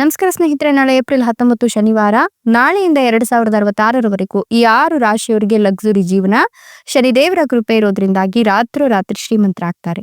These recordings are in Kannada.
ನಮಸ್ಕಾರ ಸ್ನೇಹಿತರೆ, ನಾಳೆ ಏಪ್ರಿಲ್ ಹತ್ತೊಂಬತ್ತು ಶನಿವಾರ, ನಾಳೆಯಿಂದ ಎರಡ್ ಸಾವಿರದ ಅರವತ್ತಾರರವರೆಗೂ ಈ ಆರು ರಾಶಿಯವರಿಗೆ ಲಕ್ಸುರಿ ಜೀವನ. ಶನಿದೇವರ ಕೃಪೆ ಇರೋದ್ರಿಂದಾಗಿ ರಾತ್ರೋ ರಾತ್ರಿ ಶ್ರೀಮಂತರಾಗ್ತಾರೆ.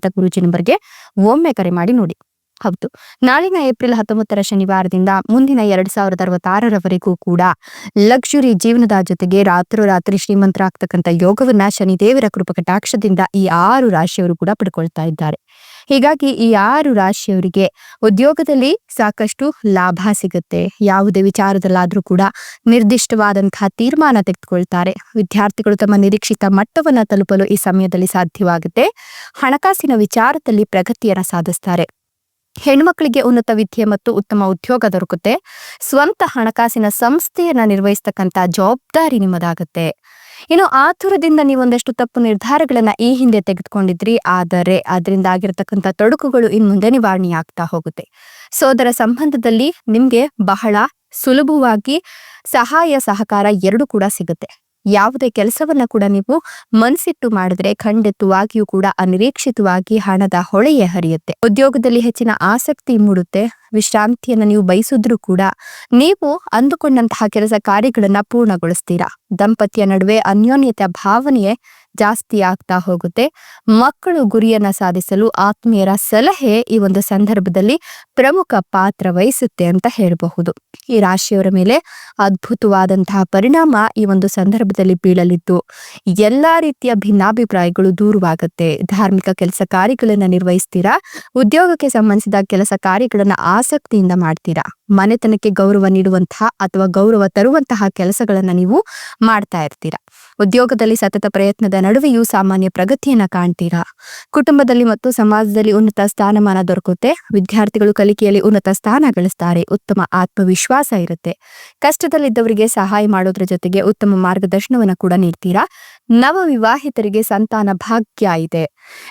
ಕಾಣ್ತಕ್ಕಂಥ ಗುರುಜಿ ನಂಬರ್ಗೆ ಒಮ್ಮೆ ಕರೆ ಮಾಡಿ ನೋಡಿ. ಹೌದು. ನಾಳಿನ ಏಪ್ರಿಲ್ ಹತ್ತೊಂಬತ್ತರ ಶನಿವಾರದಿಂದ ಮುಂದಿನ ಎರಡ್ ಸಾವಿರದ ಅರವತ್ತಾರರವರೆಗೂ ಕೂಡ ಲಕ್ಸುರಿ ಜೀವನದ ಜೊತೆಗೆ ರಾತ್ರೋರಾತ್ರಿ ಶ್ರೀಮಂತರಾಗ್ತಕ್ಕಂಥ ಯೋಗವನ್ನ ಶನಿದೇವರ ಕೃಪಕಟಾಕ್ಷದಿಂದ ಈ ಆರು ರಾಶಿಯವರು ಕೂಡ ಪಡ್ಕೊಳ್ತಾ ಇದ್ದಾರೆ. ಹೀಗಾಗಿ ಈ ಆರು ರಾಶಿಯವರಿಗೆ ಉದ್ಯೋಗದಲ್ಲಿ ಸಾಕಷ್ಟು ಲಾಭ ಸಿಗುತ್ತೆ. ಯಾವುದೇ ವಿಚಾರದಲ್ಲಾದ್ರೂ ಕೂಡ ನಿರ್ದಿಷ್ಟವಾದಂತಹ ತೀರ್ಮಾನ ತೆಗೆದುಕೊಳ್ತಾರೆ. ವಿದ್ಯಾರ್ಥಿಗಳು ತಮ್ಮ ನಿರೀಕ್ಷಿತ ಮಟ್ಟವನ್ನ ತಲುಪಲು ಈ ಸಮಯದಲ್ಲಿ ಸಾಧ್ಯವಾಗುತ್ತೆ. ಹಣಕಾಸಿನ ವಿಚಾರದಲ್ಲಿ ಪ್ರಗತಿಯನ್ನ ಸಾಧಿಸ್ತಾರೆ. ಹೆಣ್ಮಕ್ಳಿಗೆ ಉನ್ನತ ವಿದ್ಯೆ ಮತ್ತು ಉತ್ತಮ ಉದ್ಯೋಗ ದೊರಕುತ್ತೆ. ಸ್ವಂತ ಹಣಕಾಸಿನ ಸಂಸ್ಥೆಯನ್ನ ನಿರ್ವಹಿಸ್ತಕ್ಕಂಥ ಜವಾಬ್ದಾರಿ ನಿಮ್ಮದಾಗುತ್ತೆ. ಇನ್ನು ಆತುರದಿಂದ ನೀವೊಂದಷ್ಟು ತಪ್ಪು ನಿರ್ಧಾರಗಳನ್ನ ಈ ಹಿಂದೆ ತೆಗೆದುಕೊಂಡಿದ್ರಿ. ಆದರೆ ಅದರಿಂದ ಆಗಿರತಕ್ಕಂಥ ತೊಡಕುಗಳು ಇನ್ ಮುಂದೆ ನಿವಾರಣೆ ಆಗ್ತಾ ಹೋಗುತ್ತೆ. ಸೋದರ ಸಂಬಂಧದಲ್ಲಿ ನಿಮ್ಗೆ ಬಹಳ ಸುಲಭವಾಗಿ ಸಹಾಯ ಸಹಕಾರ ಎರಡು ಕೂಡ ಸಿಗುತ್ತೆ. ಯಾವುದೇ ಕೆಲಸವನ್ನ ಕೂಡ ನೀವು ಮನಸ್ಸಿಟ್ಟು ಮಾಡಿದ್ರೆ ಖಂಡಿತವಾಗಿಯೂ ಕೂಡ ಅನಿರೀಕ್ಷಿತವಾಗಿ ಹಣದ ಹೊಳೆಯೇ ಹರಿಯುತ್ತೆ. ಉದ್ಯೋಗದಲ್ಲಿ ಹೆಚ್ಚಿನ ಆಸಕ್ತಿ ಮೂಡುತ್ತೆ. ವಿಶ್ರಾಂತಿಯನ್ನ ನೀವು ಬಯಸಿದ್ರು ಕೂಡ ನೀವು ಅಂದುಕೊಂಡಂತಹ ಕೆಲಸ ಕಾರ್ಯಗಳನ್ನ ಪೂರ್ಣಗೊಳಿಸ್ತೀರಾ. ದಂಪತಿಯ ನಡುವೆ ಅನ್ಯೋನ್ಯತೆ ಭಾವನೆಯೇ ಜಾಸ್ತಿ ಆಗ್ತಾ ಹೋಗುತ್ತೆ. ಮಕ್ಕಳು ಗುರಿಯನ್ನ ಸಾಧಿಸಲು ಆತ್ಮೀಯರ ಸಲಹೆ ಈ ಒಂದು ಸಂದರ್ಭದಲ್ಲಿ ಪ್ರಮುಖ ಪಾತ್ರ ವಹಿಸುತ್ತೆ ಅಂತ ಹೇಳಬಹುದು. ಈ ರಾಶಿಯವರ ಮೇಲೆ ಅದ್ಭುತವಾದಂತಹ ಪರಿಣಾಮ ಈ ಒಂದು ಸಂದರ್ಭದಲ್ಲಿ ಬೀಳಲಿದ್ದು, ಎಲ್ಲಾ ರೀತಿಯ ಭಿನ್ನಾಭಿಪ್ರಾಯಗಳು ದೂರವಾಗುತ್ತೆ. ಧಾರ್ಮಿಕ ಕೆಲಸ ಕಾರ್ಯಗಳನ್ನ ನಿರ್ವಹಿಸ್ತೀರಾ? ಉದ್ಯೋಗಕ್ಕೆ ಸಂಬಂಧಿಸಿದ ಕೆಲಸ ಕಾರ್ಯಗಳನ್ನ ಆಸಕ್ತಿಯಿಂದ ಮಾಡ್ತೀರಾ? ಮನೆತನಕ್ಕೆ ಗೌರವ ನೀಡುವಂತಹ ಅಥವಾ ಗೌರವ ತರುವಂತಹ ಕೆಲಸಗಳನ್ನ ನೀವು ಮಾಡ್ತಾ ಇರ್ತೀರಾ? ಉದ್ಯೋಗದಲ್ಲಿ ಸತತ ಪ್ರಯತ್ನದ ನಡುವೆಯೂ ಸಾಮಾನ್ಯ ಪ್ರಗತಿಯನ್ನ ಕಾಣ್ತೀರಾ? ಕುಟುಂಬದಲ್ಲಿ ಮತ್ತು ಸಮಾಜದಲ್ಲಿ ಉನ್ನತ ಸ್ಥಾನಮಾನ ದೊರಕುತ್ತೆ. ವಿದ್ಯಾರ್ಥಿಗಳು ಕಲಿಕೆಯಲ್ಲಿ ಉನ್ನತ ಸ್ಥಾನ ಗಳಿಸ್ತಾರೆ. ಉತ್ತಮ ಆತ್ಮವಿಶ್ವಾಸ ಇರುತ್ತೆ. ಕಷ್ಟದಲ್ಲಿದ್ದವರಿಗೆ ಸಹಾಯ ಮಾಡೋದ್ರ ಜೊತೆಗೆ ಉತ್ತಮ ಮಾರ್ಗದರ್ಶನವನ್ನ ಕೂಡ ನೀಡ್ತೀರಾ? ನವ ವಿವಾಹಿತರಿಗೆ ಸಂತಾನ ಭಾಗ್ಯ ಇದೆ.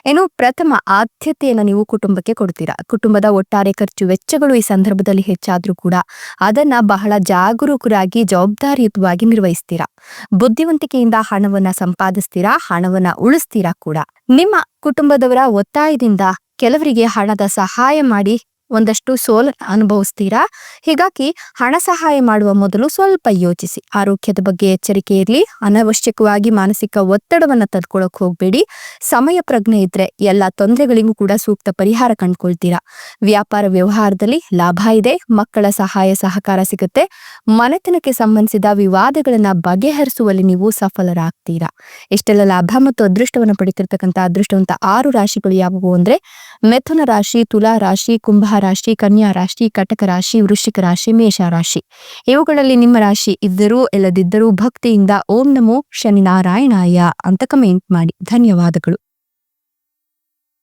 ಏನು ಪ್ರಥಮ ಆದ್ಯತೆಯನ್ನು ನೀವು ಕುಟುಂಬಕ್ಕೆ ಕೊಡ್ತೀರಾ? ಕುಟುಂಬದ ಒಟ್ಟಾರೆ ಖರ್ಚು, ವೆಚ್ಚಗಳು ಈ ಸಂದರ್ಭದಲ್ಲಿ ಹೆಚ್ಚಾದ್ರೂ ಕೂಡ ಅದನ್ನ ಬಹಳ ಜಾಗರೂಕರಾಗಿ, ಜವಾಬ್ದಾರಿಯುತವಾಗಿ ನಿರ್ವಹಿಸ್ತೀರಾ? ಬುದ್ಧಿವಂತಿಕೆಯಿಂದ ಹಣವನ್ನ ಸಂಪಾದಿಸ್ತೀರಾ? ಹಣವನ್ನ ಉಳಿಸ್ತೀರಾ ಕೂಡ? ನಿಮ್ಮ ಕುಟುಂಬದವರ ಒತ್ತಾಯದಿಂದ ಕೆಲವರಿಗೆ ಹಣದ ಸಹಾಯ ಮಾಡಿ ಒಂದಷ್ಟು ಸೋಲ್ ಅನುಭವಿಸ್ತೀರಾ? ಹೀಗಾಗಿ ಹಣ ಸಹಾಯ ಮಾಡುವ ಮೊದಲು ಸ್ವಲ್ಪ ಯೋಚಿಸಿ. ಆರೋಗ್ಯದ ಬಗ್ಗೆ ಎಚ್ಚರಿಕೆ ಇರಲಿ. ಅನವಶ್ಯಕವಾಗಿ ಮಾನಸಿಕ ಒತ್ತಡವನ್ನ ತಡ್ಕೊಳಕ್ ಹೋಗ್ಬೇಡಿ. ಸಮಯ ಪ್ರಜ್ಞೆ ಇದ್ರೆ ಎಲ್ಲ ತೊಂದರೆಗಳಿಗೂ ಕೂಡ ಸೂಕ್ತ ಪರಿಹಾರ ಕಂಡ್ಕೊಳ್ತೀರಾ. ವ್ಯಾಪಾರ ವ್ಯವಹಾರದಲ್ಲಿ ಲಾಭ ಇದೆ, ಮಕ್ಕಳ ಸಹಾಯ ಸಹಕಾರ ಸಿಗುತ್ತೆ. ಮನೆತನಕ್ಕೆ ಸಂಬಂಧಿಸಿದ ವಿವಾದಗಳನ್ನು ಬಗೆಹರಿಸುವಲ್ಲಿ ನೀವು ಸಫಲರಾಗ್ತೀರಾ. ಇಷ್ಟೆಲ್ಲ ಲಾಭ ಮತ್ತು ಅದೃಷ್ಟವನ್ನು ಪಡಿತಿರ್ತಕ್ಕಂಥ ಅದೃಷ್ಟವಂತ ಆರು ರಾಶಿಗಳು ಯಾವುವು ಅಂದ್ರೆ, ಮೆಥುನ ರಾಶಿ, ತುಲಾ ರಾಶಿ, ಕುಂಭ ರಾಶಿ, ಕನ್ಯಾ ರಾಶಿ, ಕಟಕ ರಾಶಿ, ವೃಶ್ಚಿಕ ರಾಶಿ, ಮೇಷ ರಾಶಿ. ಇವುಗಳಲ್ಲಿ ನಿಮ್ಮ ರಾಶಿ ಇದ್ದರೂ, ಇಲ್ಲದಿದ್ದರೂ ಭಕ್ತಿಯಿಂದ ಓಂ ನಮೋ ಶನಿ ನಾರಾಯಣಾಯ ಅಂತ ಕಮೆಂಟ್ ಮಾಡಿ. ಧನ್ಯವಾದಗಳು.